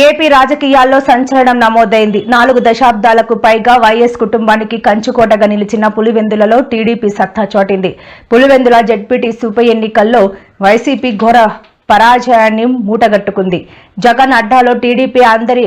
AP రాజకీయాల్లో సంచలనం నమోదైంది. నాలుగు దశాబ్దాలకు పైగా వైఎస్ కుటుంబానికి కంచుకోటగా నిలిచిన పులివెందులలో టీడీపీ సత్తా చాటింది. పులివెందుల జడ్పీటీసీ ఉప ఎన్నికల్లో వైసీపీ ఘోర పరాజయాన్ని మూటగట్టుకుంది. జగన్ అడ్డాలో టీడీపీ అందరి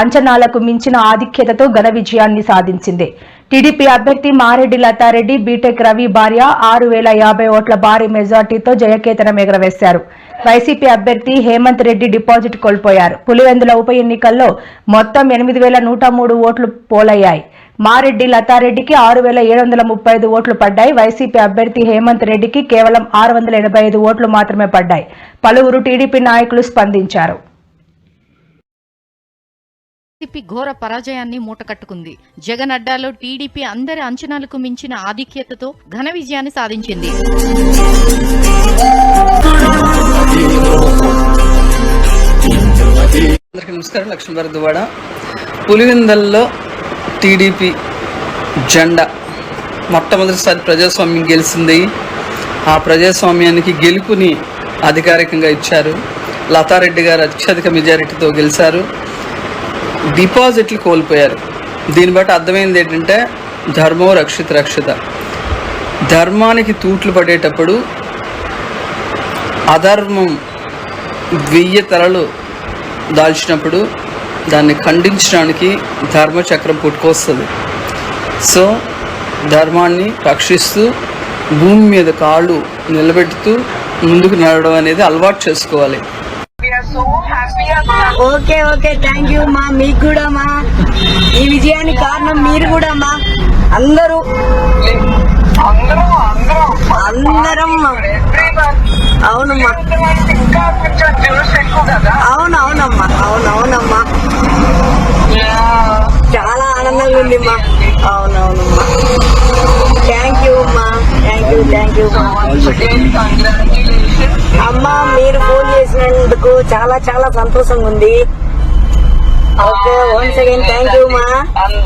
అంచనాలకు మించిన ఆధిక్యతతో ఘన విజయాన్ని సాధించింది. టీడీపీ అభ్యర్థి మారెడ్డి లతారెడ్డి బీటెక్ రవి భార్య ఆరు వేల యాభై ఓట్ల భారీ మెజార్టీతో జయకేతనం ఎగరవేశారు. వైసీపీ అభ్యర్థి హేమంత్ రెడ్డి డిపాజిట్ కోల్పోయారు. పులివెందుల ఉప ఎన్నికల్లో మొత్తం ఎనిమిది వేల నూట మూడు ఓట్లు పోలయ్యాయి. మారెడ్డి లతారెడ్డికి ఆరు వేల ఏడు వందల ముప్పై ఐదు ఓట్లు పడ్డాయి. వైసీపీ అభ్యర్థి హేమంత్ రెడ్డికి కేవలం ఆరు వందల ఎనభై ఐదు ఓట్లు మాత్రమే పడ్డాయి. పలువురు టీడీపీ నాయకులు స్పందించారు. వైసీపీ ఘోర పరాజయాన్ని మూటకట్టుకుంది. జగన్ అడ్డాలో టీడీపీ అందరి అంచనాలకు మించిన ఆధిక్యతతో ఘన విజయాన్ని సాధించింది. నమస్కారం లక్ష్మీభారత్ దువాడ పులివెందల్లో టీడీపీ జెండా. మొట్టమొదటిసారి ప్రజాస్వామ్యం గెలిచింది. ఆ ప్రజాస్వామ్యానికి గెలుపుని అధికారికంగా ఇచ్చారు. లతారెడ్డి గారు అత్యధిక మెజారిటీతో గెలిచారు. డిపాజిట్లు కోల్పోయారు. దీన్ని బట్టి అర్థమైంది ఏంటంటే ధర్మో రక్షిత రక్షిత. ధర్మానికి తూట్లు పడేటప్పుడు అధర్మం వెయ్యి తలలు దాల్చినప్పుడు దాన్ని ఖండించడానికి ధర్మచక్రం పుట్టుకొస్తుంది. సో ధర్మాన్ని రక్షిస్తూ భూమి మీద కాళ్ళు నిలబెడుతూ ముందుకు నడవడం అనేది అలవాటు చేసుకోవాలి. ఓకే ఓకే థ్యాంక్ యూ మా మీకు కూడా మా. ఈ విజయానికి కారణం మీరు కూడా మా. అందరూ. అందరం మా. అవునమ్మా అవును అవునమ్మా అవును అవునమ్మా చాలా ఆనందంగా ఉంది అమ్మా అవునవునమ్మా. థ్యాంక్ యూ అమ్మా థ్యాంక్ యూ థ్యాంక్ యూ అమ్మా. మీరు ఫోన్ చేసినందుకు చాలా చాలా సంతోషంగా ఉంది. Okay once again thank you అమ్మా.